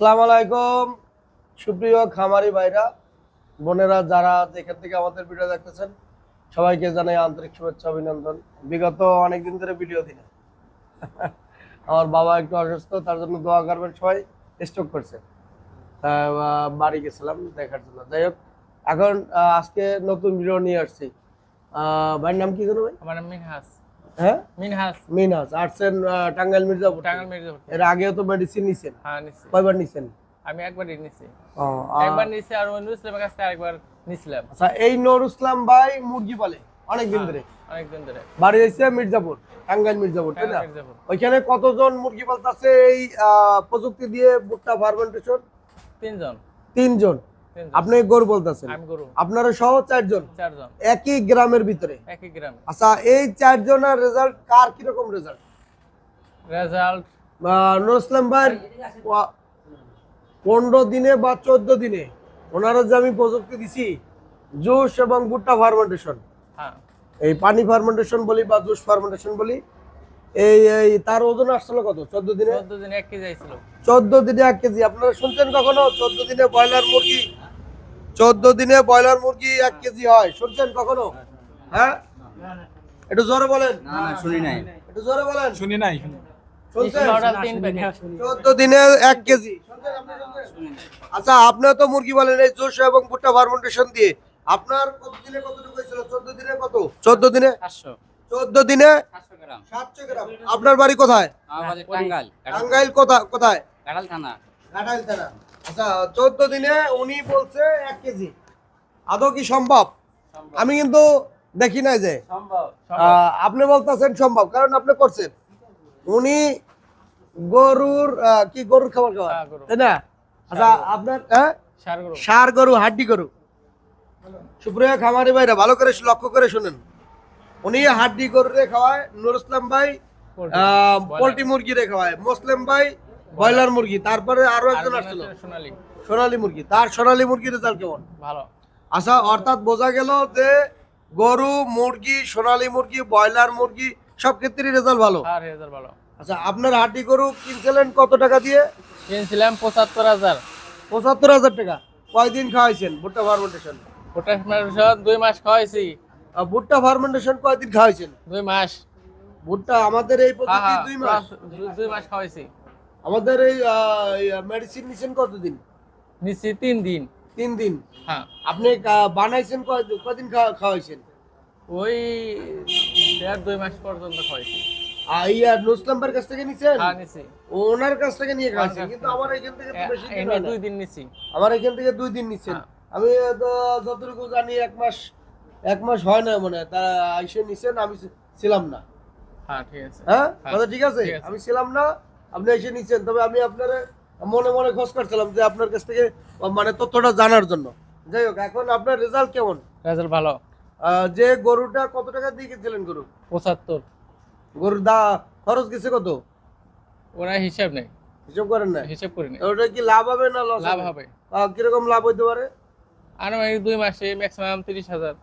সালাম আলাইকুম। সুপ্রিয় খামারি ভাইরা, বোনেরা যারা যেখান থেকে আমাদের ভিডিও দেখতেছেন, সবাইকে জানাই আন্তরিক শুভেচ্ছা, অভিনন্দন। বিগত অনেকদিন ধরে ভিডিও দিন আমার বাবা একটু অসুস্থ, তার জন্য দোয়া করবেন সবাই, স্টক করছে। বাড়ি গেছিলাম দেখার জন্য। যাই হোক, এখন আজকে নতুন ভিডিও নিয়ে আসছি। ভাইয়ের নাম কি জানো ভাই? আমার নাম মিনহাস। হ্যাঁ? আর্টসেন টাঙ্গাইল মির্জাপুর মির্জাপুর। এর আগেও তো মেডিসিন নিছেন? হ্যাঁ নিচ্ছি কয়বার নিছেন? আমি একবারই নিছি। ও, একবার নিছি আর অন্য ইসলামের কাছ আরেকবার নিছিলাম। আচ্ছা এই নূর ইসলাম ভাই মুরগি পালে ধরে। অনেকদিন ধরে। বাড়ি হয়েছে মির্জাপুর টাঙ্গাইল মির্জাপুর তাই না? ওইখানে কতজন মুরগি পালতেছে এই প্রযুক্তি দিয়ে ভুট্টা ফার্মেন্টেশন? তিনজন। তিনজন। আপনি গরু বলতেছেন। আপনারা সহ চারজন? একই গ্রামের ভিতরে? একই গ্রামে। আচ্ছা এই চারজনের রেজাল্ট কার কীরকম রেজাল্ট রেজাল্ট নূর ইসলাম ভাই পনেরো দিনে বা চোদ্দ দিনে ওনারা যে আমি প্রযুক্তি দিছি জুস এবং ভুট্টা ফার্মেন্টেশন হ্যাঁ। এই পানি ফার্মেন্টেশন বলি বা জুস ফার্মেন্টেশন বলি এই এই তার ওজন আসছিল কত? চোদ্দ দিনে? চোদ্দ দিন এক কেজি আইছিল। চোদ্দ দিনে এক কেজি। আপনারা শুনছেন কখনো? চোদ্দ দিনে ব্রয়লার মুরগি চোদ্দ দিনে ব্রয়লার মুরগি এক কেজি হয়। শুনছেন কখনো? হ্যাঁ? একটু জোরে বলেন। না না শুনি নাই। একটু জোরে বলেন। শুনি নাই। শুনছেন? টোটাল তিন প্যাকেট। চোদ্দ দিনে এক কেজি। শুনছেন আপনি শুনছেন? আচ্ছা আপনার তো মুরগি বলেন এই জোশ এবং ভুট্টা ফার্মেন্টেশন দিয়ে। আপনার কত দিনে কতটুকু হয়েছিল? চোদ্দ দিনে কত? চোদ্দ দিনে? চোদ্দ দিনে সাতশো গ্রাম। আপনার বাড়ি কোথায়? টাঙ্গাইল। কোথায়? কোথায় থানা। থানা। আচ্ছা চোদ্দ দিনে উনি বলছে এক কেজি। আদৌ কি সম্ভব? আমি কিন্তু দেখি নাই যে। আপনি বলতেছেন সম্ভব কারণ আপনি করছেন। উনি গরুর কি গরুর খাবার খাওয়া হ্যাঁ, তাই না? আচ্ছা আপনার হ্যাঁ? সার গরু। হাড্ডি গরু। সুপ্রিয় খামারি ভাইরা ভালো করে লক্ষ্য করে শুনেন। উনি হাড্ডি গরু রে খাওয়ায় নুর ইসলাম ভাই পোল্ট্রি। মুরগি রে খাওয়ায়। মুসলিম ভাই ব্রয়লার মুরগি তারপরে আরও একজন আসছিল সোনালি। সোনালী মুরগি তার সোনালী মুরগির রেজাল্ট কেমন? ভালো। আচ্ছা অর্থাৎ বোঝা গেল যে গরু মুরগি সোনালী মুরগি ব্রয়লার মুরগি সব ক্ষেত্রেই রেজাল্ট ভালো। আর রেজাল্ট ভালো। আচ্ছা আপনার হাড্ডি গরু কিনছিলেন কত টাকা দিয়ে? কিনছিলাম পঁচাত্তর হাজার। পঁচাত্তর হাজার টাকা। কয়দিন খাওয়াইছেন ভুট্টা ফার্মেন্টেশন ওটা দুই মাস খাওয়াইছি। ভুট্টা ফার্মেন্টেশন কয়দিন খাওয়াইছেন? দুই মাস। ভুট্টা আমাদের এই হ্যাঁ, পদ্ধতি হ্যাঁ, দুই মাস। দুই মাস খাওয়াইছি। আমাদের এই মেডিসিন নিছেন কতদিন? নিচ্ছি তিন দিন। তিন দিন? হ্যাঁ। আপনি বানাইছেন কয়দিন খাওয়াইছেন? ওই দেড় দুই মাস পর্যন্ত খাওয়াইছি। আর নুসলাম্বার কাছ থেকে নিছেন? হ্যাঁ নিছি। ওনার কাছ থেকে নিয়ে খাওয়াইছেন কিন্তু আমার এখান থেকে তো বেশি দিন না। দুই দিন নিছি। আমার এখান থেকে দুই দিন। আমি তো যতটুকু জানি এক মাস এক মাস হয় না মনে হয়। তারা আইসে নিছেন আমি ছিলাম না। হ্যাঁ ঠিক আছে। হ্যাঁ কথা ঠিক আছে? ঠিক আছে। আমি ছিলাম না আপনি এসে নিচ্ছেন। তবে আমি আপনার মনে মনে খোঁজ করছিলাম যে আপনার কাছ থেকে মানে তথ্যটা জানার জন্য। যাই হোক এখন আপনার রেজাল্ট কেমন? রেজাল্ট ভালো। যে গরুটা কত টাকা দিয়ে কিনছিলেন গরু? পঁচাত্তর। গরুর দা খরচ গেছে কত? ওরা হিসাব নেই। হিসাব করেন না হিসাব করি না ওটা কি লাভ হবে না লস লাভ হবে? কীরকম লাভ হইতে পারে? আনুমানিক দুই মাসে ম্যাক্সিমাম তিরিশ হাজার।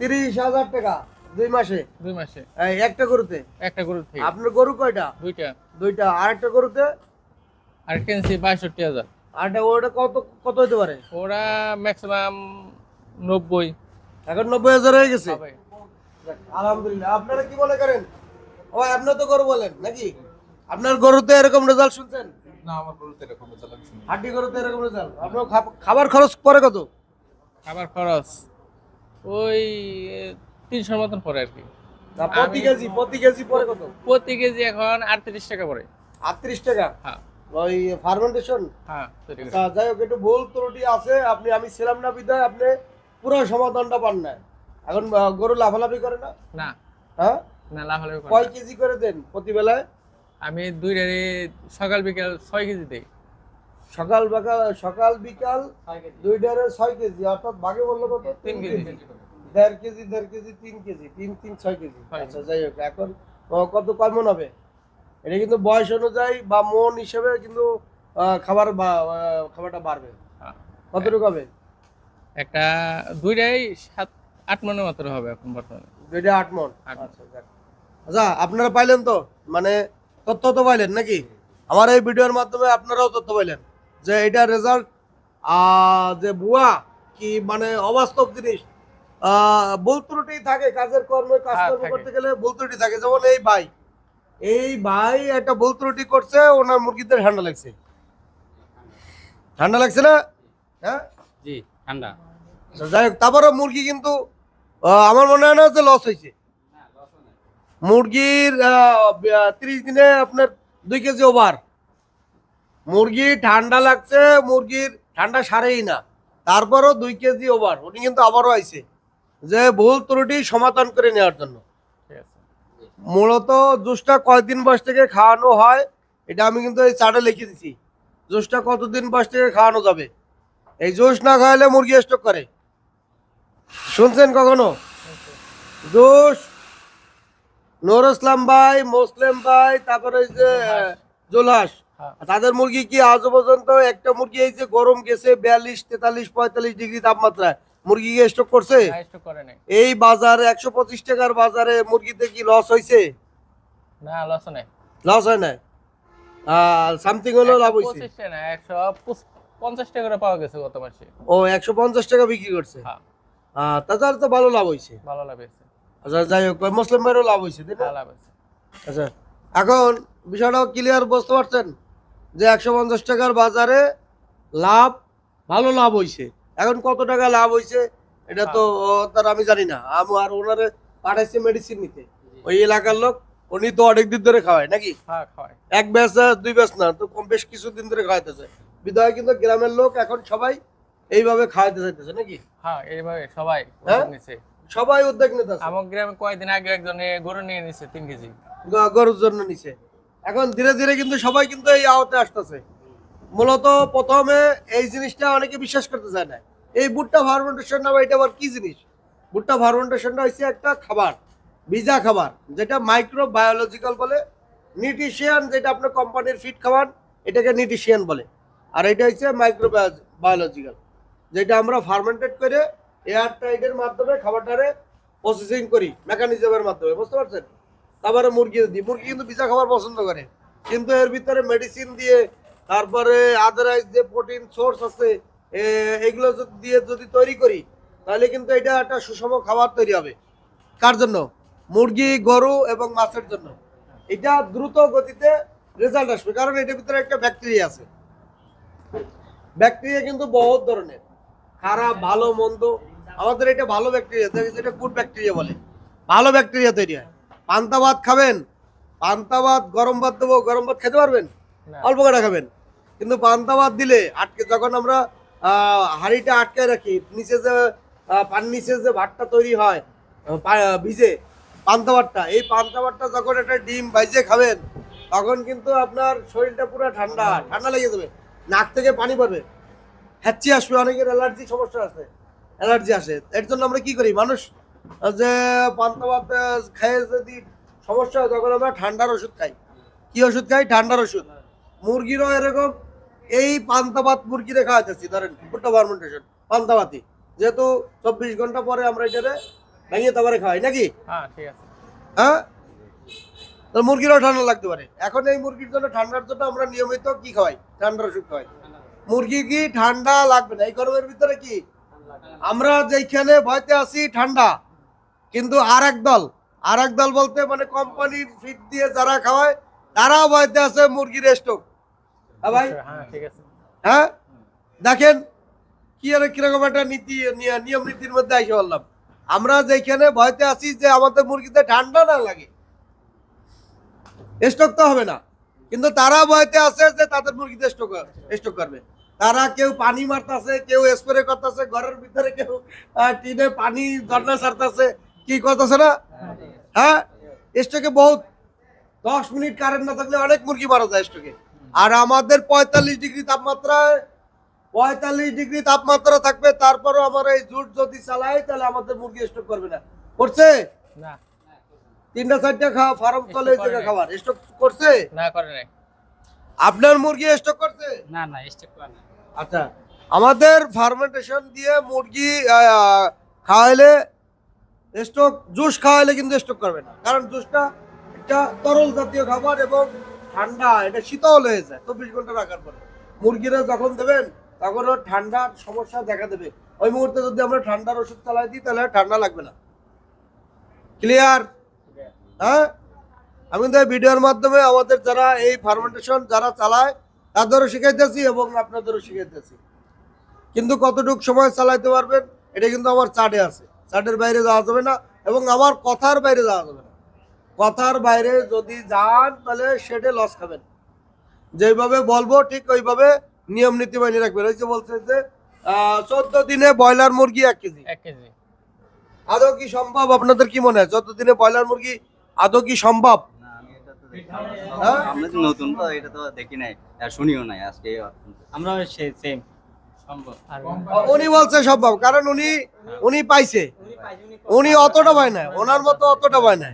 তিরিশ হাজার টাকা দুই মাসে? দুই মাসে। একটা গরুতে? একটা থেকে। আপনার গরু কয়টা? দুইটা। দুইটা আরেকটা গরুতে? আর কিনছি বাষট্টি হাজার। আরেকটা ওটা কত কত হতে পারে? ওরা ম্যাক্সিমাম নব্বই। এখন নব্বই হাজার হয়ে গেছে? আলহামদুলিল্লাহ। আপনারা কি মনে করেন? ও আপনার তো গরু বলেন নাকি? আপনার গরুতে এরকম রেজাল্ট শুনছেন? না আমার গরুতে এরকম রেজাল্ট আমি শুনি হাড্ডি গরুতে এরকম রেজাল্ট আপনার খাব- খাবার খরচ পরে কত? খাবার খরচ ওই তিনশোর মতন পড়ে আর কি। প্রতি কেজি প্রতি কেজি পরে কত? প্রতি কেজি এখন আটত্রিশ টাকা পড়ে। আটত্রিশ টাকা? হ্যাঁ। ওই ফার্মেন্টেশন হ্যাঁ যাই হোক একটু ভুল ত্রুটি আছে আপনি আমি ছিলাম না বিদায় আপনি পুরো সমাধানটা পান না এখন গরু লাফালাফি করে না? না। হ্যাঁ? না লাফালাফি করে কয় কেজি করে দেন প্রতি বেলায়? আমি দুইটারে সকাল বিকাল ছয় কেজি দেই। সকাল বিকাল সকাল বিকাল দুইটারে ছয় কেজি অর্থাৎ ভাগে বলল কত? তিন কেজি। দেড় কেজি দেড় কেজি তিন কেজি তিন তিন ছয় কেজি। আচ্ছা যাই হোক এখন কত কয় হবে? এটা কিন্তু বয়স অনুযায়ী বা মন হিসেবে কিন্তু খাবার বা- খাবারটা বাড়বে। হ্যাঁ। কতটুকু হবে? একটা দুইটাই সাত আট মনের মতো হবে এখন বর্তমানে। দুইটা আট মন। আচ্ছা। আচ্ছা আপনারা পাইলেন তো? মানে তথ্য তো পাইলেন নাকি? আমার এই ভিডিওর মাধ্যমে আপনারাও তথ্য পাইলেন যে এটা রেজাল্ট যে বুয়া কি মানে অবাস্তব জিনিস আহ, থাকে কাজের কর্মে হ্যাঁ, করতে গেলে থাকে। যেমন এই ভাই এই ভাই একটা করছে ওনার মুরগিদের ঠান্ডা লাগছে। ঠান্ডা লাগছে না? হ্যাঁ? জি ঠান্ডা। যাই হোক তারপরে মুরগি কিন্তু আমার মনে হয় না যে লস হয়েছে। মুরগির তিরিশ দিনে আপনার দুই কেজি ওভার। মুরগি ঠান্ডা লাগছে মুরগির ঠান্ডা সারেই না। তারপরও দুই কেজি ওভার। উনি কিন্তু আবারও আইছে। যে ভুল ত্রুটি সমাধান করে নেওয়ার জন্য। ঠিক আছে। মূলত জুসটা কয়দিন বয়স থেকে খাওয়ানো হয় এটা আমি কিন্তু এই চার্টে লিখে দিছি। জুসটা কতদিন বয়স থেকে খাওয়ানো যাবে? এই জুস না খাওয়ালে মুরগি স্টক করে। শুনছেন কখনো? জুস নুর ইসলাম ভাই মুসলিম ভাই তারপরে ওই যে জোলাস হ্যাঁ। তাদের মুরগি কি আজ পর্যন্ত একটা মুরগি এই যে গরম গেছে বিয়াল্লিশ তেতাল্লিশ পঁয়তাল্লিশ ডিগ্রি তাপমাত্রায়। মুরগি কি স্টক করছে? এই বাজারে একশো পঁচিশ টাকার বাজারে মুরগিতে কি লস হয়েছে না লস নাই। লস হয় না সামথিং হলো লাভ হয়েছে পঞ্চাশ টাকা করে পাওয়া গেছে গত মাসে। ও একশো পঞ্চাশ টাকা বিক্রি করছে? হ্যাঁ। তাছাড়া তো ভালো লাভ হয়েছে ভালো লাভ হয়েছে আচ্ছা যাই হোক মুসলিম ভাইয়েরও লাভ হয়েছে লাভ হয়েছে আচ্ছা এখন বিষয়টা ক্লিয়ার বুঝতে পারছেন? যে একশো পঞ্চাশ টাকার বাজারে লাভ ভালো লাভ হয়েছে এখন কত টাকা লাভ হয়েছে এটা তো তার আমি জানি না। আমি আর ওনারে পাঠাইছে মেডিসিন নিতে। ওই এলাকার লোক উনি তো অনেক দিন ধরে খাওয়ায় নাকি? হ্যাঁ এক ব্যাচ না, দুই ব্যাচ না তো কম বেশ কিছুদিন ধরে খাওয়াইতেছে। বিধায় কিন্তু গ্রামের লোক এখন সবাই এইভাবে খাওয়াইতে চাইতেছে নাকি? হ্যাঁ এইভাবে সবাই হ্যাঁ? সবাই উদ্যোগ নিতেছে আমার গ্রামে কয়েকদিন আগে একজনে গরু নিয়ে নিছে তিন কেজি। গরুর জন্য নিছে। এখন ধীরে ধীরে কিন্তু সবাই কিন্তু এই আওতে আসতেছে। মূলত প্রথমে এই জিনিসটা অনেকে বিশ্বাস করতে চায় না। এই ভুট্টা ফার্মেন্টেশন নামে এটা আবার কি জিনিস? ভুট্টা ফার্মেন্টেশনটা হচ্ছে একটা খাবার, ভিজা খাবার, যেটা মাইক্রো বায়োলজিক্যাল বলে নিউট্রিশিয়ান যেটা আপনার কোম্পানির ফিট খাবার এটাকে নিউট্রিশিয়ান বলে। আর এটা হচ্ছে মাইক্রো বায়োলজিক্যাল যেটা আমরা ফার্মেন্টেড করে এয়ার টাইটের মাধ্যমে খাবারটারে প্রসেসিং করি মেকানিজমের মাধ্যমে, বুঝতে পারছেন? তারপরে মুরগি দিই মুরগি কিন্তু ভিজা খাবার পছন্দ করে, কিন্তু এর ভিতরে মেডিসিন দিয়ে তারপরে আদারাইজ যে প্রোটিন সোর্স আছে এগুলো যদি দিয়ে যদি তৈরি করি তাহলে কিন্তু এটা একটা সুষম খাবার তৈরি হবে। কার জন্য? মুরগি গরু এবং মাছের জন্য। এটা দ্রুত গতিতে রেজাল্ট আসবে কারণ এটার ভিতরে একটা ব্যাকটেরিয়া আছে। ব্যাকটেরিয়া কিন্তু বহুত ধরনের। খারাপ ভালো মন্দ। আমাদের এটা ভালো ব্যাকটেরিয়া যেটা গুড ব্যাকটেরিয়া বলে। ভালো ব্যাকটেরিয়া তৈরি হয়। পান্তা ভাত খাবেন পান্তা ভাত গরম ভাত দেবো গরম ভাত খেতে পারবেন? অল্প কটা খাবেন? কিন্তু পান্তা ভাত দিলে আটকে যখন আমরা হাঁড়িটা আটকে রাখি, নিচে যে পান নিচে যে ভাতটা তৈরি হয় ভিজে, পান্তা ভাতটা, এই পান্তা ভাতটা যখন একটা ডিম ভাইজে খাবেন, তখন কিন্তু আপনার শরীরটা পুরো ঠান্ডা ঠান্ডা লেগে যাবে, নাক থেকে পানি পড়বে। হ্যাচ্ছি আসবে, অনেকের অ্যালার্জি সমস্যা আছে, অ্যালার্জি আসে। এর জন্য আমরা কি করি? মানুষ যে পান্তা ভাত খেয়ে যদি সমস্যা হয়, তখন আমরা ঠান্ডার ওষুধ খাই। কি ওষুধ খাই? ঠান্ডার ওষুধ। মুরগিরও এরকম এই পান্তাবাত মুরগিরে খাওয়াতেছি ধরেন ভুট্টা ফার্মেন্টেশন পান্তাবাতি। যেহেতু চব্বিশ ঘণ্টা পরে আমরা এটারে ভেঙে তারপরে খাওয়াই নাকি? হ্যাঁ হ্যাঁ? তো মুরগিরও ঠান্ডা লাগতে পারে। এখন এই মুরগির জন্য ঠান্ডার জন্য আমরা নিয়মিত কি খাওয়াই? ঠান্ডার ওষুধ খাওয়াই। মুরগি কি ঠান্ডা লাগবে না? এই গরমের ভিতরে কি? আমরা যেখানে ভয়তে আছি ঠান্ডা। কিন্তু আর এক দল আর এক দল বলতে মানে কোম্পানির ফিট দিয়ে যারা খাওয়ায় তারাও ভয়তে আছে মুরগির স্টক হ্যাঁ ভাই? হ্যাঁ হ্যাঁ? দেখেন কি আর কীরকম একটা নীতি নিয়ম নীতির মধ্যে এসে বললাম। আমরা যেখানে ভয়তে আছি যে আমাদের মুরগিতে ঠান্ডা না লাগে স্টক তো হবে না। কিন্তু তারা ভয়তে আছে যে তাদের মুরগিতে স্টক স্টক করবে। তারা কেউ পানি মারতেছে কেউ স্প্রে করতেছে ঘরের ভিতরে কেউ টিনে পানি ঝর্ণা ছাড়তেছে কি করতেছে না? হ্যাঁ স্টকে বহুত দশ মিনিট কারেন্ট না থাকলে অনেক মুরগি মারা যায় স্টকে। আর আমাদের পঁয়তাল্লিশ ডিগ্রি তাপমাত্রায় পঁয়তাল্লিশ ডিগ্রি তাপমাত্রা থাকবে তারপরও আমার এই জুট যদি চালাই তাহলে আমাদের মুরগি স্টক করবে না। করছে? না। তিনটা চারটা খাওয়া ফার্ম চলে এই জায়গা খাবার। স্টক করছে? না করে নাই। আপনার মুরগি স্টক করছে? না না স্টেক করা না আচ্ছা আমাদের ফার্মেন্টেশন দিয়ে মুরগি খাওয়াইলে স্টক জুস খাওয়াইলে কিন্তু স্টক করবে না। কারণ জুসটা একটা তরল জাতীয় খাবার এবং ঠান্ডা, এটা শীতল হয়ে যায়। চব্বিশ ঘণ্টা রাখার পরে। মুরগিরা যখন দেবেন তখন ওর ঠান্ডার সমস্যা দেখা দেবে। ওই মুহূর্তে যদি আমরা ঠান্ডার ওষুধ চালাই দিই, তাহলে ঠান্ডা লাগবে না। ক্লিয়ার হ্যাঁ? আমি কিন্তু ভিডিওর মাধ্যমে আমাদের যারা এই ফার্মেন্টেশন যারা চালায়, তাদেরও শিখাইতেছি এবং আপনাদেরও শিখাইতেছি। কিন্তু কতটুকু সময় চালাইতে পারবেন, এটা কিন্তু আমার চার্টে আছে। চার্টের বাইরে যাওয়া যাবে না এবং আমার কথার বাইরে যাওয়া যাবে না। কথার বাইরে যদি যান তাহলে সেটে লস খাবেন। যেভাবে বলব ঠিক ওইভাবে নিয়ম নীতি মানিয়ে রাখবেন। ওই যে বলছে যে চোদ্দ দিনে ব্রয়লার মুরগি এক কেজি। এক কেজি। আদৌ কি সম্ভব? আপনাদের কি মনে হয়? চোদ্দ দিনে ব্রয়লার মুরগি আদৌ কি সম্ভব? না আমি এটা তো দেখিনি। হ্যাঁ? আমরা তো নতুন তো এটা তো দেখি নাই শুনিও নাই আজকে। আমরা সেম সম্ভব। উনি বলছে সম্ভব কারণ উনি উনি পাইছে। উনি অতটা পায় না ওনার মতো অতটা পায় না।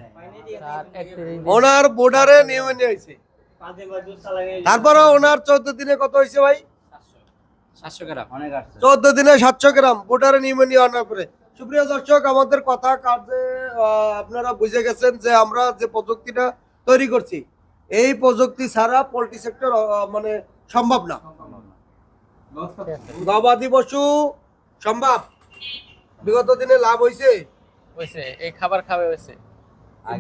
ওনার বর্ডারে নিয়মে নিয়ে হয়েছে তারপরে ওনার চোদ্দ দিনে কত হয়েছে ভাই? চোদ্দ দিনে সাতশো গ্রাম বর্ডারে আনার পরে। সুপ্রিয় দর্শক আমাদের কথা কাজে আপনারা বুঝে গেছেন যে আমরা যে প্রযুক্তিটা তৈরি করছি এই প্রযুক্তি ছাড়া পোল্ট্রি সেক্টর মানে সম্ভব না। গবাদি পশু সম্ভব। বিগত দিনে লাভ হয়েছে হয়েছে এই খাবার খাবে হয়েছে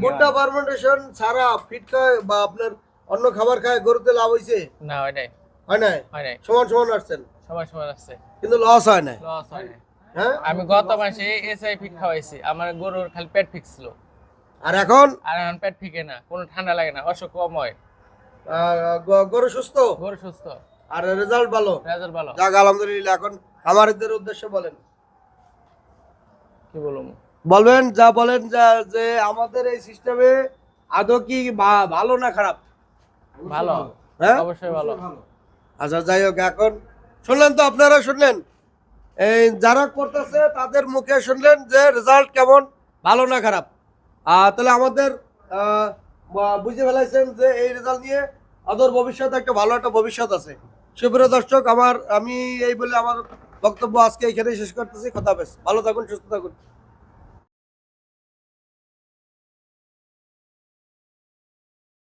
ভুট্টা ফার্মেন্টেশন ছাড়া ফিট খায় বা আপনার অন্য খাবার খায় গরুতে লাভ হয়েছে না হয় নাই। হয় নাই? হয় নাই। সমান সমান আসছেন? সবার সবার আসছে। কিন্তু লস হয় নাই? লস হয় নাই। হ্যাঁ? আমি গত মাসে এসআই ফিট খাওয়াইছি। আমার গরুর খালি পেট ফিক্সলো আর এখন? আর এখন পেট ফিকে না কোনো ঠান্ডা লাগে না অসুখ কম হয়। গরু সুস্থ? গরু সুস্থ। আর রেজাল্ট ভালো? রেজাল্ট ভালো। যাক আলহামদুলিল্লাহ এখন আমাদের উদ্দেশ্যে বলেন। কি বলব? বলবেন যা বলেন যা যে আমাদের এই সিস্টেমে আদৌ কি ভালো না খারাপ? ভালো। হ্যাঁ? অবশ্যই ভালো। আচ্ছা যাই হোক এখন শুনলেন তো আপনারা শুনলেন? এই যারা করতেছে তাদের মুখে শুনলেন যে রেজাল্ট কেমন? ভালো না খারাপ? আহ, তাহলে আমাদের আহ, বুঝে ফেলাইছেন যে এই রেজাল্ট নিয়ে আদর ভবিষ্যতে একটা ভালো একটা ভবিষ্যৎ আছে। সুপ্রিয় দর্শক আমার আমি এই বলে আমার বক্তব্য আজকে এখানে শেষ করতেছি। কথা বেশ ভালো থাকুন সুস্থ থাকুন।